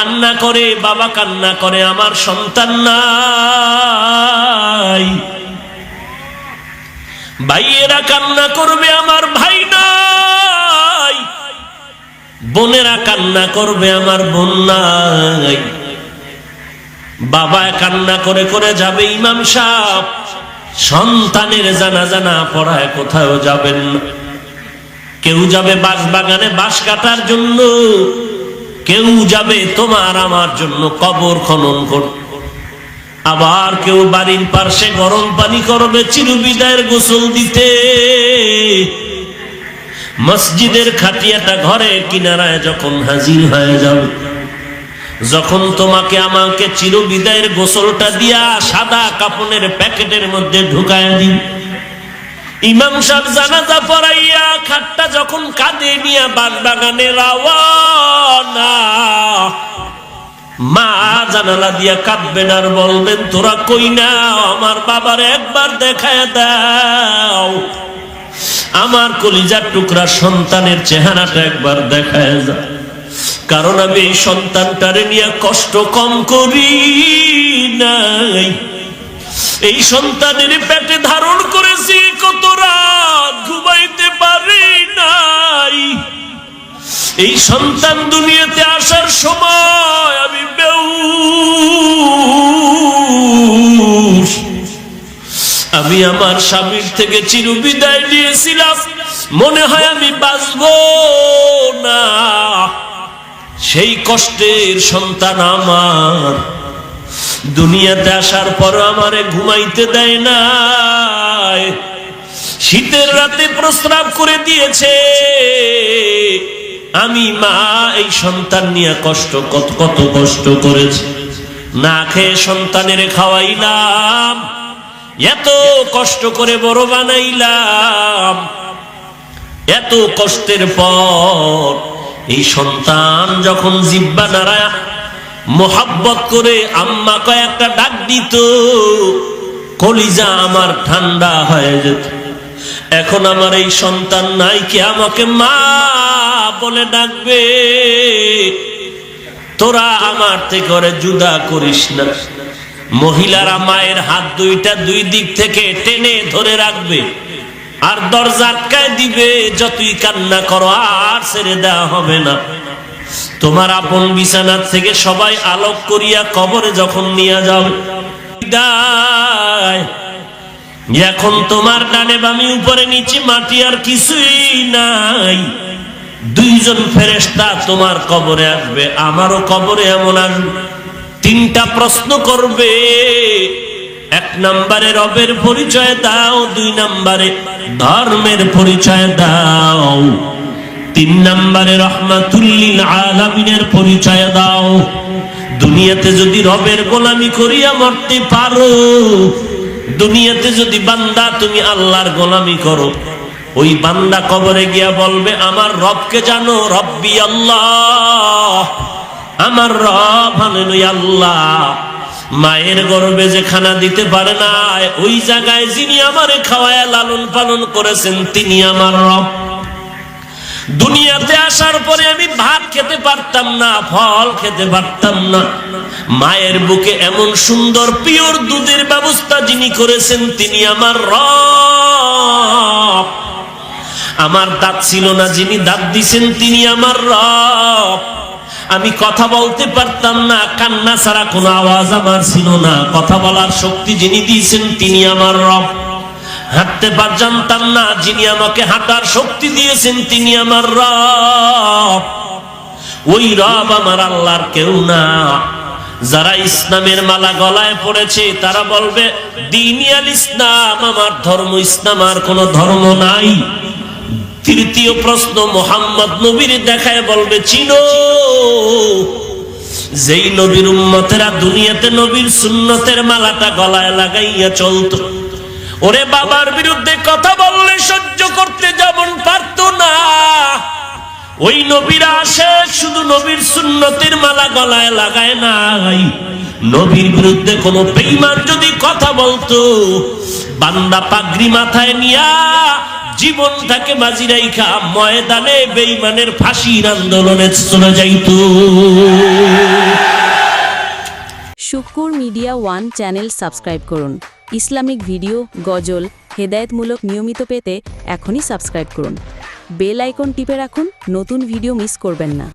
কান্না করে, বাবা কান্না করে, আমার সন্তান নাই। ভাইয়েরা কান্না করবে, আমার ভাই নাই। বোনেরা কান্না করবে, আমার বোন নাই। বাবা কান্না করে করে যাবে ইমাম সাহ সন্তানের জানা জানা পড়ায় কোথাও যাবেন কেউ যাবে বাঁশ বাগানে বাঁশ কাটার জন্য। কেউ যাবে তোমার আমার জন্য কবর খনন করতে আবার কেউ বাড়ির পার্শ্বে গরম পানি করবে চিরবিদায়ের গোসল দিতে। মসজিদের খাটিয়াটা ঘরে কিনারায় যখন হাজির হয়ে যাবে, যখন তোমাকে আমাকে চিরবিদায়ের গোসলটা দিয়া সাদা কাপনের প্যাকেটের মধ্যে ঢুকায় দিন ইমাম সাহেব জানাজা পড়াইয়া খাটটা যখন কাঁদে নিয়ে বাগানে রাওয়ানা মা জানালা দিয়া কাঁদবেন আর বলবেন, তোরা কই না? আমার বাবার একবার দেখায় দাও। আমার কলিজার টুকরা সন্তানের চেহারাটা একবার দেখায় যা। কারণ আমি এই সন্তানটারে নিয়ে কষ্ট কম করি নাই। এই সন্তানের পেটে ধারণ করেছি, কত রাত ঘুমাইতে পারি নাই। এই সন্তান দুনিয়াতে আসার সময় আমি আমি আমার স্বামীর থেকে চিরবিদায় নিয়েছিলাম। মনে হয় আমি বাঁচব না। সেই কষ্টের সন্তান আমার। দুনিয়াতে আসার পর আমারে ঘুমাইতে দেয় না শীতের রাতে প্রস্রাব করে দিয়েছে। আমি মা, এই সন্তান নিয়ে কষ্ট, কত কত কষ্ট করেছি। না খেয়ে সন্তানের খাওয়াইলাম, এত কষ্ট করে বড় বানাইলাম। এত কষ্টের পর এই সন্তান যখন জিব্বা নাড়ায় মোহাব্বত করে আম্মা কয়েকটা ডাক দিত, কলিজা আমার ঠান্ডা হয়ে যেত। এখন আমার এই সন্তান নাই, কি আমাকে মা বলে ডাকবে, তোরা আমার থেকে জুদা করিস না। মহিলারা মায়ের হাত দুইটা দুই দিক থেকে টেনে ধরে রাখবে আর দরজা আটকায় দিবে, যতই কান্না করো, আর ছেড়ে দেওয়া হবে না। তোমার আপন বিছানার থেকে সবাই আলোক করিয়া কবরে যখন নিয়ে যাবে। এখন তোমার ডানে বামি উপরে নিচে মাটি আর কিছুই নাই। দুইজন ফেরেস্তা তোমার কবরে আসবে, আমারও কবরে এমন আসবে। তিনটা প্রশ্ন করবে, এক নম্বরে রবের পরিচয় দাও, দুই নম্বরে ধর্মের পরিচয় দাও। তিন নম্বরে রহমাতুল্লিল আলামিনের পরিচয় দাও। দুনিয়াতে যদি রবের গোলামি করিয়া মরতে পারো, দুনিয়াতে যদি বান্দা তুমি আল্লাহর গোলামি করো ওই বান্দা কবরে গিয়া বলবে, আমার রবকে জানো, রব্বি আল্লাহ। আমার রব হলেন আল্লাহ। মায়ের গর্বে যে খানা দিতে পারে না ওই জায়গায় যিনি আমারে খাওয়ায় লালন পালন করেছেন, তিনি আমার রব। দুনিয়াতে আসার পরে আমি ভাত খেতে পারতাম না, ফল খেতে পারতাম না। মায়ের বুকে এমন সুন্দর, পিওর দুধের ব্যবস্থা যিনি করেছেন, তিনি আমার রব। আমার দাঁত ছিল না, যিনি দাঁত দিছেন তিনি আমার রব। আমি কথা বলতে পারতাম না, কান্না ছাড়া কোনো আওয়াজ আমার ছিল না। কথা বলার শক্তি যিনি দিয়েছেন তিনি আমার রব। হাঁটতে পার জানতাম না, যিনি আমাকে হাঁটার শক্তি দিয়েছেন তিনি আমার রব। ওই রব আমার আল্লাহর কেউ না। যারা ইসলামের মালা গলায় পড়েছে, তারা বলবে দিনিয়াল ইসলাম, আমার ধর্ম ইসলাম আর কোনো ধর্ম নাই। তৃতীয় প্রশ্ন, মোহাম্মদ নবীর দেখায় বলবে, চিনো, যেই নবীর উম্মতেরা দুনিয়াতে নবীর সুন্নতের মালাটা গলায় লাগাইয়া চলতো, ওরে বাবার বিরুদ্ধে কথা বললে সহ্য করতে যেমন পারতো না। ওই নবীরা আসে, শুধু নবীর সুন্নতের মালা গলায় লাগায় নাই। নবীর বিরুদ্ধে কোন বেইমান যদি কথা বলতো, বান্দা পাগড়ি মাথায় নিয়া জীবনটাকে বাজি রাইখা, ময়দানে বেইমানের ফাঁসির আন্দোলনে চলে যাইত Shukur media one channel subscribe করুন। ইসলামিক ভিডিও, গজল, হেদায়তমূলক নিয়মিত পেতে এখনই সাবস্ক্রাইব করুন। বেল আইকন টিপে রাখুন, নতুন ভিডিও মিস করবেন না।